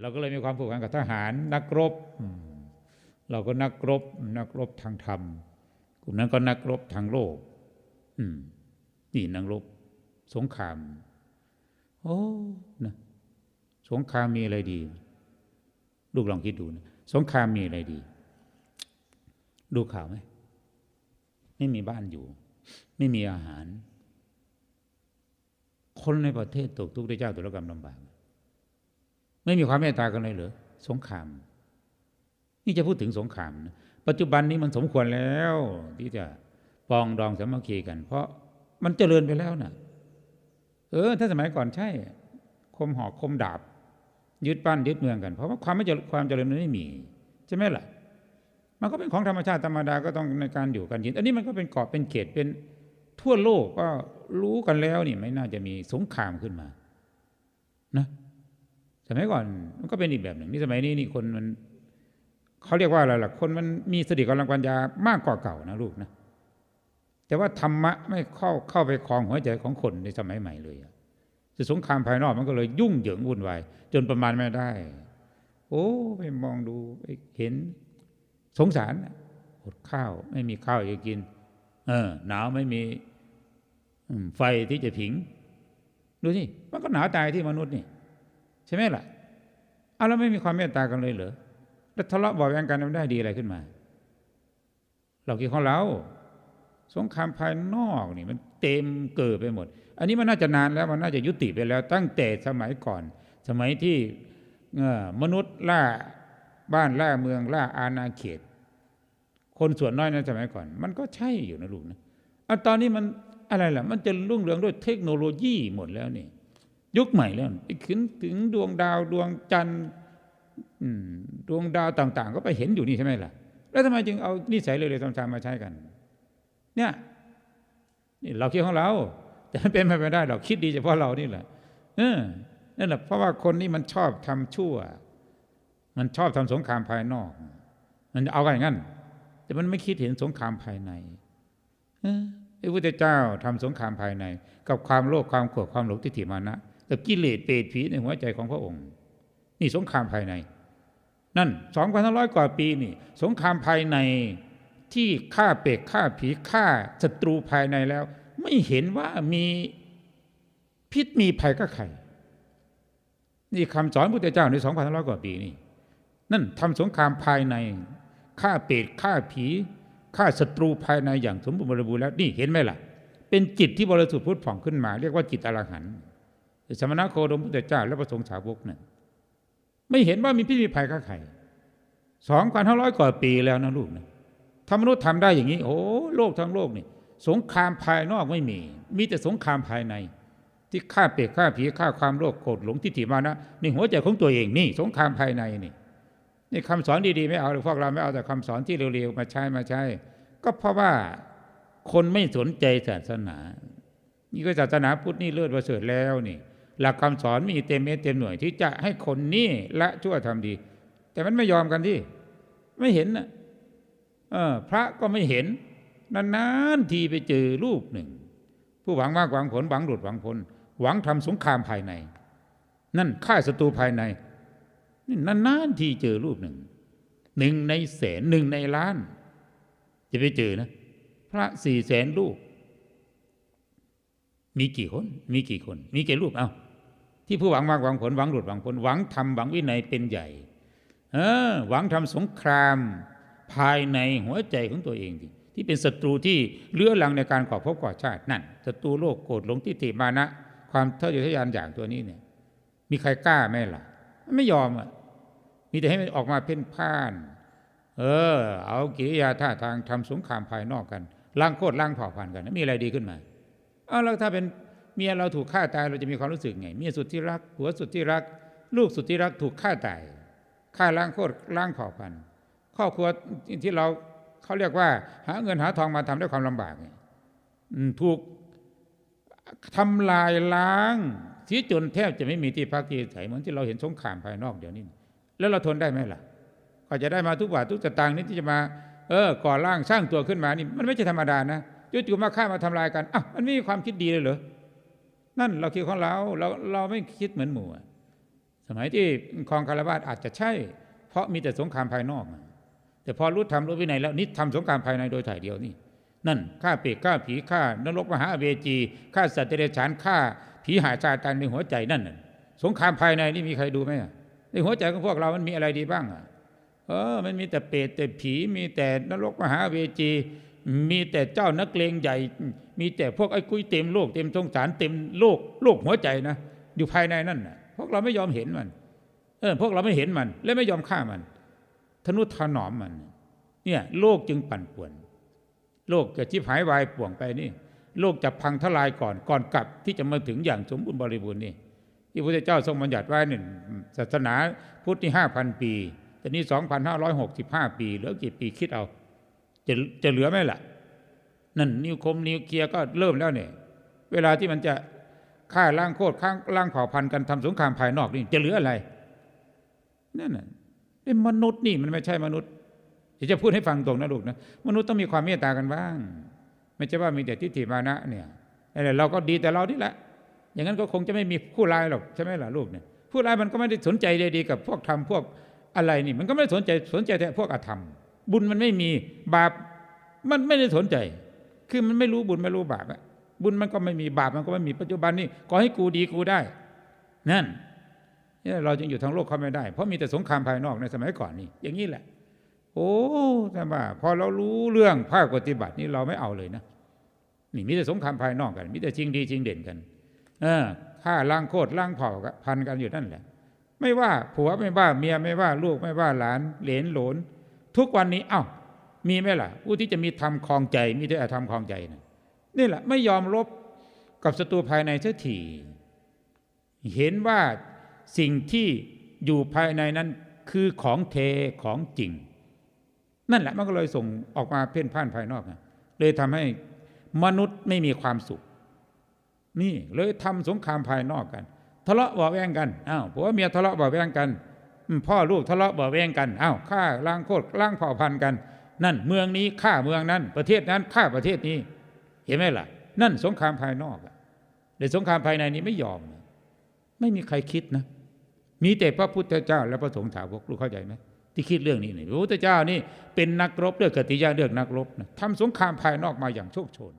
เราก็เลยมีความผูกพันกับทหารนักรบ เราก็นักรบ นักรบทางธรรม กลุ่มนั้นก็นักรบทางโลกนี่นักรบ สงคราม โอ้นะสงครามมีอะไรดี ลูกลองคิดดูนะสงครามมีอะไรดี ดูข่าวไหมไม่มีบ้านอยู่ ไม่มีอาหาร คนในประเทศตกทุกข์ได้เจ้าตุรกรรมลำบาก ไม่มีความเมตตากันเลยเหรอสงคราม นี่จะพูดถึงสงครามนะปัจจุบันนี้มันสมควรแล้ว ที่จะปองดองสามัคคีกัน เพราะมันเจริญไปแล้วนะ่ะ เออ ถ้าสมัยก่อนใช่ คมหอกคมดาบ ยึดบ้นยึดเมืองกัน เพราะว่าความไม่เจริญความเจริญมันไม่มี ใช่ไหมล่ะ มันก็เป็นของธรรมชาติธรรมดาก็ต้องในการอยู่กันยินอันนี้มันก็เป็นกรอบเป็นเขตเป็นทั่วโลกก็รู้กันแล้วนี่ไม่น่าจะมีสงครามขึ้นมา นะ สมัยก่อนมันก็เป็นอีกแบบหนึ่งนี่สมัยนี้นี่คนมันเขาเรียกว่าอะไรล่ะคนมันมีสติกำลังปัญญามากกว่าเก่านะลูกนะแต่ว่าธรรมะไม่เข้าเข้าไปคลองหัวใจของคนในสมัยใหม่เลยอะจะสงครามภายนอกมันก็เลยยุ่งเหยิงวุ่นวายจนประมาณไม่ได้ โอ้ไปมองดูไปเห็นสงสารอดข้าว ไม่มีข้าวจะกิน เออ หนาวไม่มีไฟที่จะผิง ดูสิมันก็หนาวตายที่มนุษย์นี่ ใช่ไหมล่ะเอาแล้วไม่มีความเมตตากันเลยเหรอแล้วทะเลาะบาะแวงกันมันได้ดีอะไรขึ้นมาเราคิดของเราสงครามภายนอกนี่มันเต็มเกิดไปหมด อันนี้มันน่าจะนานแล้วมันน่าจะยุติไปแล้ว ตั้งแต่สมัยก่อน สมัยที่เอมนุษย์ล่าบ้านล่าเมืองล่าอาณาเขต คนส่วนน้อยในสมัยก่อน มันก็ใช่อยู่นะลูกนะเอาตอนนี้มันอะไรล่ะ มันจะรุ่งเรืองด้วยเทคโนโลยีหมดแล้วนี่ ยุคใหม่แล้วไปขึ้นถึงดวงดาวดวงจันทร์ดวงดาวต่าง ๆ ก็ไปเห็นอยู่นี่ใช่ไหมล่ะ แล้วทำไมจึงเอานิสัยเลยๆทำๆมาใช้กัน เนี่ยนี่เราคิดของเราแต่เป็นไปไม่ได้เราคิดดีเฉพาะเรานี่แหละเออนั่นแหละเพราะว่าคนนี้มันชอบทำชั่ว มันชอบทำสงครามภายนอก มันเอากันอย่างนั้น แต่มันไม่คิดเห็นสงครามภายในเออพระพุทธเจ้าทำสงครามภายใน กับความโลภความโกรธความหลงทิฏฐิมานะ กับกิเลสเปรตผีในหัวใจของพระองค์ นี่สงครามภายใน นั่นสองพันห้าร้อยกว่าปีนี่ สงครามภายในที่ฆ่าเปรตฆ่าผีฆ่าศัตรูภายในแล้ว ไม่เห็นว่ามีพิษมีภัยกับใครนี่คำสอนพุทธเจ้าในสองพันห้าร้อยกว่าปีนี่นั่นทำสงครามภายในฆ่าเปรตฆ่าผีฆ่าศัตรูภายในอย่างสมบูรณ์บริบูรณ์แล้วนี่เห็นไหมล่ะ เป็นจิตที่บริสุทธิ์พุทธผ่องขึ้นมา เรียกว่าจิตอรหันต์ สมณะโคดมพุทธเจ้า และพระสงฆ์สาวกเนี่ยไม่เห็นว่ามีพิษมีภัยกับใครสองพันห้าร้อยกว่าปีแล้วนะลูกนะถ้ามนุษย์ทำได้อย่างนี้ โอ้โลกทั้งโลกนี่สงครามภายนอกไม่มี มีแต่สงครามภายใน ที่ฆ่าเปรตฆ่าผีฆ่าความโลภโกรธหลงทิฏฐิมานะนี่หัวใจของตัวเองนี่ สงครามภายในนี่นี่คำสอนดีๆไม่เอาพวกเราไม่เอาแต่คำสอนที่เร็วๆมาใช้มาใช้ ก็เพราะว่าคนไม่สนใจศาสนา นี่ก็ศาสนาพุทธนี่เลิศประเสริฐแล้วนี่ หลักคำสอนมีเต็มเม็ดเต็มหน่วยที่จะให้คนนี่ละชั่วทำดี แต่มันไม่ยอมกันที่ ไม่เห็นนะเออ พระก็ไม่เห็นนานๆทีไปเจอรูปหนึ่ง ผู้หวังมากหวังผลหวังหลุดหวังพ้นหวังทำสงครามภายใน นั่นฆ่าศัตรูภายในนี่นานๆทีเจอรูปหนึ่งหนึ่งในแสนหนึ่งในล้าน จะไปเจอนะ พระสี่แสนรูปมีกี่คน มีกี่คน มีกี่รูปเอ้า ที่ผู้หวังมากหวังผลหวังหลุดหวังพ้นหวังทำหวังวินัยเป็นใหญ่ เออ หวังทำสงครามภายในหัวใจของตัวเองที่เป็นศัตรูที่เลื้อรังในการก่อภพก่อชาตินั่นศัตรูโลกโกรธหลงทิฏฐิมานะ ความเท่าทะยานอย่างตัวนี้เนี่ย มีใครกล้าไหมล่ะ ไม่ยอมอะมีแต่ให้มันออกมาเพ่นพ่าน เออ เอากิริยาท่าทางทำสงครามภายนอกกันล้างโคตรล้างเผ่าพันธุ์กัน มีอะไรดีขึ้นมาเอาแล้วถ้าเป็น เมียเราถูกฆ่าตายเราจะมีความรู้สึกไงเมียสุดที่รักผัวสุดที่รัก ลูกสุดที่รักถูกฆ่าตายฆ่าล้างโคตรล้างเผ่าพันธุ์ครอบครัวที่เราเขาเรียกว่า หาเงินหาทองมาทำด้วยความลำบากถูกทำลายล้างทีจนแทบจะไม่มีที่พักที่อาศัยเหมือนที่เราเห็นสงครามภายนอกเดี๋ยวนี้ แล้วเราทนได้ไหมล่ะก็จะได้มาทุกบาททุกสตางค์นี้ที่จะมาเออก่อร่างสร้างตัวขึ้นมานี่มันไม่ใช่ธรรมดานะจู่ๆมาฆ่ามาทำลายกันอะมันไม่มีความคิดดีเลยเหรอ นั่นเราคิดของเราเราเราไม่คิดเหมือนหมู่สมัยที่ครองคารวาสอาจจะใช่ เพราะมีแต่สงครามภายนอก แต่พอรู้ธรรมรู้วินัยแล้วนี่ทำสงครามภายในโดยถ่ายเดียวนี่ นั่นฆ่าเปรตฆ่าผีฆ่านรกมหาเวจีฆ่าสัตว์เดรัจฉานฆ่าผีหาชาตันในหัวใจนั่นสงครามภายในนี่มีใครดูไหมอะในหัวใจของพวกเรามันมีอะไรดีบ้างอะเออ มันมีแต่เปรตแต่ผี มีแต่นรกมหาเวจี มีแต่เจ้านักเลงใหญ่ มีแต่พวกไอ้กุ้ยเต็มโลกเต็มสงสารเต็มโลกโลกหัวใจนะอยู่ภายในนั่นนะพวกเราไม่ยอมเห็นมัน เออพวกเราไม่เห็นมัน และไม่ยอมฆ่ามันทนุถนอมมัน เนี่ย โลกจึงปั่นป่วน โลกจะชิบหายวายป่วงไปนี่ โลกจะพังทลายก่อนก่อนกลับที่จะมาถึงอย่างสมบูรณ์บริบูรณ์นี่ที่พระเจ้าทรงบัญญัติไว้หนึ่งศาสนาพุทธนี่ห้าพันปีแต่นี่สองพันห้าร้อยหกสิบห้าปีเหลือกี่ปีคิดเอา จะจะเหลือไหมล่ะ นั่นนิวคมนิวเคลียร์ก็เริ่มแล้วเนี่ย เวลาที่มันจะฆ่าล้างโคตรข้างล้างเผ่าพันธุ์กันทำสงครามภายนอกนี่จะเหลืออะไรนั่นน่ะมนุษย์นี่มันไม่ใช่มนุษย์จะพูดให้ฟังตรงนะลูกนะมนุษย์ต้องมีความเมตตากันบ้าง ไม่ใช่ว่ามีแต่ทิฏฐิมานะเนี่ยนั่นแหละเราก็ดีแต่เรานี่แหละ อย่างนั้นก็คงจะไม่มีผู้ร้ายหรอกใช่ไหมล่ะลูกเนี่ยผู้ร้ายมันก็ไม่ได้สนใจใดดีกับพวกทำพวกอะไรนี่ มันก็ไม่ได้สนใจสนใจแต่พวกอธรรม บุญมันไม่มีบาปมันไม่ได้สนใจ คือมันไม่รู้บุญไม่รู้บาปอะบุญมันก็ไม่มีบาปมันก็ไม่มีปัจจุบันนี่ขอให้กูดีกูได้ นั่นเนี่เราจึงอยู่ทางโลกเขาไม่ได้ เพราะมีแต่สงครามภายนอกในสมัยก่อนนี่ อย่างนี้แหละ โอ้แต่ว่าพอเรารู้เรื่องภาคปฏิบัตินี่เราไม่เอาเลยนะนี่มีแต่สงครามภายนอกกัน มีแต่จริงดีจริงเด่นกัน เออฆ่าล้างโคตรล้างเผ่ากันพันกันอยู่นั่นแหละ ไม่ว่าผัวไม่ว่าเมียไม่ว่าลูกไม่ว่าหลาน เหลนหลน ทุกวันนี้เอ้ามีไหมล่ะ ผู้ที่จะมีธรรมคลองใจ มีแต่ธรรมคลองใจนะนี่แหละไม่ยอมลบกับศัตรูภายในเสียทีเห็นว่าสิ่งที่อยู่ภายในนั้นคือของเทของจริง นั่นแหละมันก็เลยส่งออกมาเพ่นพ่านภายนอกนะเลยทำให้มนุษย์ไม่มีความสุข นี่เลยทำสงครามภายนอกกัน ทะเลาะเบาแวงกันอ้าวผัวเมียทะเลาะเบาแวงกัน พ่อลูกทะเลาะเบาแวงกันอ้าวฆ่าล้างโคตรล้างเผ่าพันธุ์กัน นั่นเมืองนี้ฆ่าเมืองนั้น ประเทศนั้นฆ่าประเทศนี้ เห็นไหมล่ะ นั่นสงครามภายนอกอะแต่สงครามภายในนี้ไม่ยอม ไม่มีใครคิดนะ มีแต่พระพุทธเจ้าและพระสงฆ์ถาวกรู้เข้าใจไหมที่คิดเรื่องนี้นี่พระพุทธเจ้านี่เป็นนักรบเลือกกติยาเลือกนักรบนะทำสงครามภายนอกมาอย่างโชคโชน